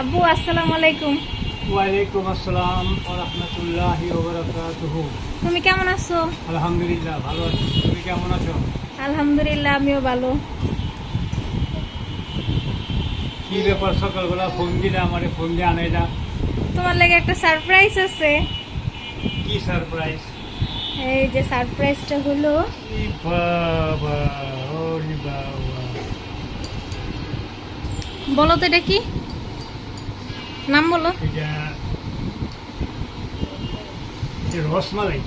আব্বু আসসালামু আলাইকুম। ওয়ালাইকুম আসসালাম ওয়া রাহমাতুল্লাহি ওয়া বারাকাতুহু। তুমি কেমন আছো? আলহামদুলিল্লাহ ভালো আছি। তুমি কেমন আছো? আলহামদুলিল্লাহ আমিও ভালো। কি ব্যাপার? সকালবেলা ফোন দিলে আমারে ফোন দিয়ে আনে না তোমার লাগে একটা সারপ্রাইজ আছে। কি সারপ্রাইজ এই যে সারপ্রাইজটা হলো। বাবা ওরে বাবা। বলো তো এটা কি? নাম বলো এটা এটা রসমালাই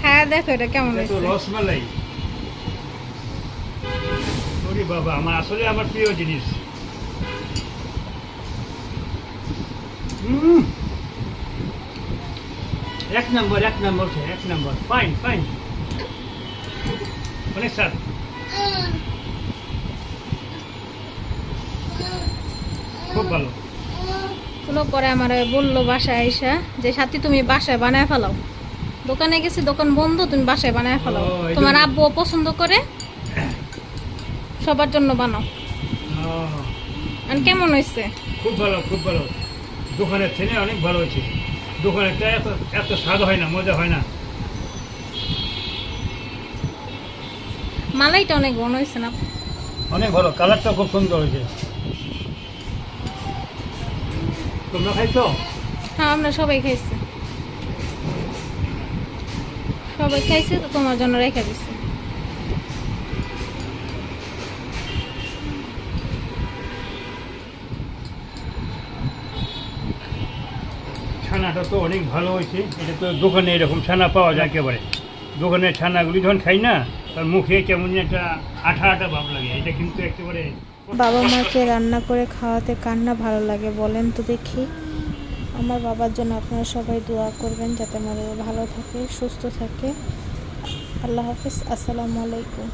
খায়া দেখো এটা কেমন এটা তো হয়েছে রসমালাই ওরে বাবা আমার আসলে আমার প্রিয় জিনিস হুম এক নম্বর এক নম্বর છે, এক নম্বর ফাইন ফাইন অনেক স্যার খুব ভালো। গুলো পরে আমার বলল বাসায় আইসা যে সাথী তুমি বাসায় বানায় ফেলাও। দোকানে গেছি দোকান বন্ধ তুমি বাসায় বানায় ফেলাও। তোমার আব্বু পছন্দ করে সবার জন্য বানাও। আর কেমন হয়েছে? খুব ভালো খুব ভালো। দোকানের থেকে অনেক ভালো হয়েছে। এত এত স্বাদ হয় না মজা হয় না। মালাইটা অনেক ঘন হয়েছে না? অনেক ভালো কালারটা খুব সুন্দর হয়েছে। তোমরা খাইছো? হ্যাঁ আমরা সবাই খাইছি। সবাই খাইছে তো তোমার জন্য রেখে দিছি। ছানাটা তো অনেক ভালো হয়েছে। এটা তো দোকানে এরকম ছানা পাওয়া যায় একেবারে। দোকানের ছানাগুলি যখন খাই না তার মুখে কেমন একটা আঠা আঠা ভাব লাগে। এটা কিন্তু একেবারে বাবা মাকে রান্না করে খাওয়াতে কার না ভালো লাগে, বলেন তো দেখি। আমার বাবার জন্য আপনারা সবাই দোয়া করবেন যাতে আমার ভালো থাকে, সুস্থ থাকে। আল্লাহ হাফিজ, আসসালামু আলাইকুম।